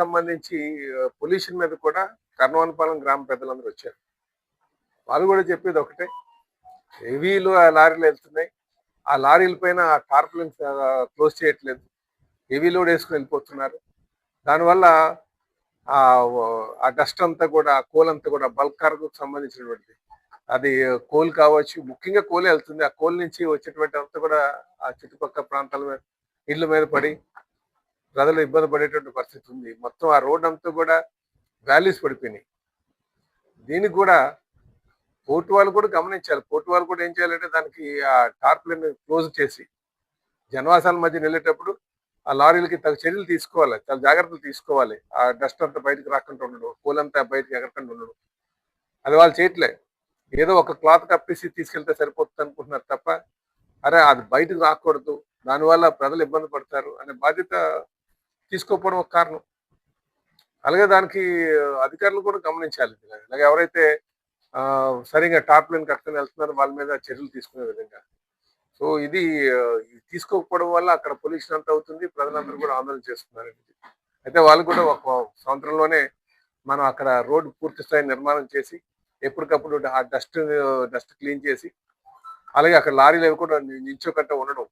సంబంధించి పొల్యూషన్ మీద కూడా కర్ణవనపాలెం గ్రామ పెద్దలందరూ వచ్చారు. వాళ్ళు కూడా చెప్పేది ఒకటే హెవీలు ఆ లారీలు వెళ్తున్నాయి. ఆ లారీల పైన ఆ టార్పులను క్లోజ్ చేయట్లేదు. హెవీ లోడ్ వేసుకుని వెళ్ళిపోతున్నారు. దానివల్ల ఆ డస్ట్ అంతా కూడా ఆ కోల్ అంతా కూడా బల్క్ కార్కు సంబంధించినటువంటిది. అది కోల్ కావచ్చు ముఖ్యంగా కోలే వెళ్తుంది. ఆ కోల్ నుంచి వచ్చేటువంటి అంతా కూడా ఆ చుట్టుపక్కల ప్రాంతాల మీద ఇళ్ళ మీద పడి ప్రజలు ఇబ్బంది పడేటువంటి పరిస్థితి ఉంది. మొత్తం ఆ రోడ్ అంతా కూడా వ్యాలీస్ పడిపోయినాయి. దీనికి కూడా పోర్టు వాళ్ళు కూడా గమనించాలి. పోర్టు వాళ్ళు కూడా ఏం చేయాలంటే దానికి ఆ టార్పులను క్లోజ్ చేసి జనవాసాల మధ్య వెళ్ళేటప్పుడు ఆ లారీలకి తగు చర్యలు తీసుకోవాలి. చాలా జాగ్రత్తలు తీసుకోవాలి. ఆ డస్ట్ అంతా బయటకు రాకుండా ఉండడం పూలంతా బయటకు ఎగరకుండా ఉండడం. అది వాళ్ళు చేయట్లే. ఏదో ఒక క్లాత్ కప్పేసి తీసుకెళ్తే సరిపోతుంది అనుకుంటున్నారు తప్ప అరే అది బయటకు రాకూడదు. దానివల్ల ప్రజలు ఇబ్బంది పడతారు అనే బాధ్యత తీసుకోకపోవడం ఒక కారణం. అలాగే దానికి అధికారులు కూడా గమనించాలి. అలాగే ఎవరైతే సరిగా టాప్ లైన్ కట్టుకుని వెళ్తున్నారో వాళ్ళ మీద చర్యలు తీసుకునే విధంగా. సో ఇది తీసుకోకపోవడం వల్ల అక్కడ పొల్యూషన్ అంతా అవుతుంది. ప్రజలందరూ కూడా ఆందోళన చేస్తున్నారు. అయితే వాళ్ళు కూడా ఒక సంవత్సరంలోనే మనం అక్కడ రోడ్డు పూర్తి స్థాయి నిర్మాణం చేసి ఎప్పటికప్పుడు ఆ డస్ట్ డస్ట్ క్లీన్ చేసి అలాగే అక్కడ లారీలు అవి కూడా నించోకట్ట ఉండడం.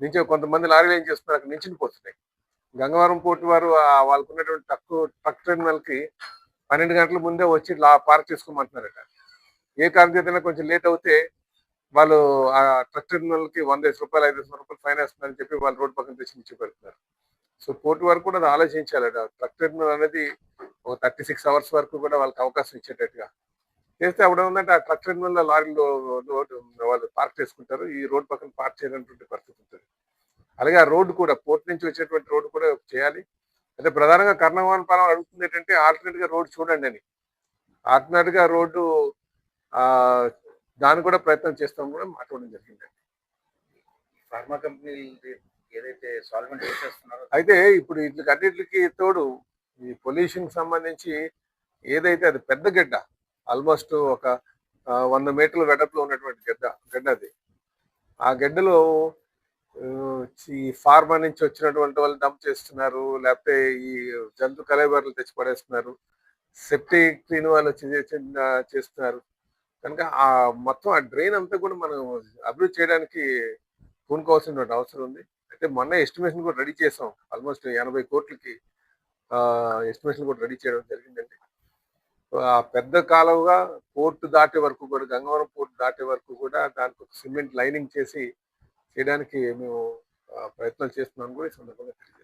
నించో కొంతమంది లారీలు ఏం చేస్తున్నారు? అక్కడ నించిని పోతున్నాయి. గంగవరం పోర్టు వారు వాళ్ళకు ఉన్నటువంటి తక్కువ ట్రక్ టెర్మినల్కి పన్నెండు గంటల ముందే వచ్చి లా పార్క్ చేసుకోమంటున్నారట. ఏ కారణం చేతనే కొంచెం లేట్ అవుతే వాళ్ళు ఆ ట్రక్ టెర్మినల్కి వంద రూపాయలు ఐదు రూపాయలు ఫైన్ వేస్తున్నారని చెప్పి వాళ్ళు రోడ్డు పక్కన తెచ్చి ఇచ్చి పెడుతున్నారు. సో పోర్టు వరకు కూడా అది ఆలోచించాలట ట్రక్ టెర్మినల్ అనేది ఒక థర్టీ సిక్స్ అవర్స్ వరకు కూడా వాళ్ళకి అవకాశం ఇచ్చేటట్టుగా. చేస్తే అప్పుడు ఉందంటే ఆ ట్రక్ టెర్మినల్ లారీలో వాళ్ళు పార్క్ చేసుకుంటారు. ఈ రోడ్ పక్కన పార్క్ చేయనటువంటి పరిస్థితి ఉంటుంది. అలాగే ఆ రోడ్డు కూడా పోర్ట్ నుంచి వచ్చేటువంటి రోడ్డు కూడా చేయాలి. అయితే ప్రధానంగా కర్ణవాన్ పాలన అడుగుతుంది ఏంటంటే ఆల్టర్నేట్గా రోడ్ చూడండి అని. ఆల్టర్నేట్గా రోడ్డు ఆ దాన్ని కూడా ప్రయత్నం చేస్తాం కూడా మాట్లాడడం జరిగింది ఫార్మా కంపెనీలు ఏదైతే సాల్వెంట్ చేస్తున్నారో అయితే ఇప్పుడు వీటికి అన్నిటికి తోడు ఈ పొల్యూషన్ సంబంధించి ఏదైతే అది పెద్ద గడ్డ ఆల్మోస్ట్ ఒక వంద మీటర్ల వెడపులో ఉన్నటువంటి గడ్డ గడ్డ అది. ఆ గడ్డలో ఈ ఫార్మా నుంచి వచ్చినటువంటి వాళ్ళు డంప్ చేస్తున్నారు లేకపోతే ఈ జంతు కలైబర్లు తెచ్చి పడేస్తున్నారు సెప్టిక్ క్లీన్ వాళ్ళు వచ్చి చేస్తున్నారు. కనుక ఆ మొత్తం ఆ డ్రైన్ అంతా కూడా మనం అభివృద్ధి చేయడానికి పూనుకోవాల్సినటువంటి అవసరం ఉంది. అయితే మొన్న ఎస్టిమేషన్ కూడా రెడీ చేసాం ఆల్మోస్ట్ ఎనభై కోట్లకి ఎస్టిమేషన్ కూడా రెడీ చేయడం జరిగిందండి. ఆ పెద్ద కాలువగా పోర్టు దాటే వరకు కూడా గంగవరం పోర్టు దాటే వరకు కూడా దానికి ఒక సిమెంట్ లైనింగ్ చేసి చేయడానికి మేము ఆ, ప్రయత్నాలు చేస్తున్నాం కూడా ఈ సందర్భంగా తెలియజేస్తున్నాం.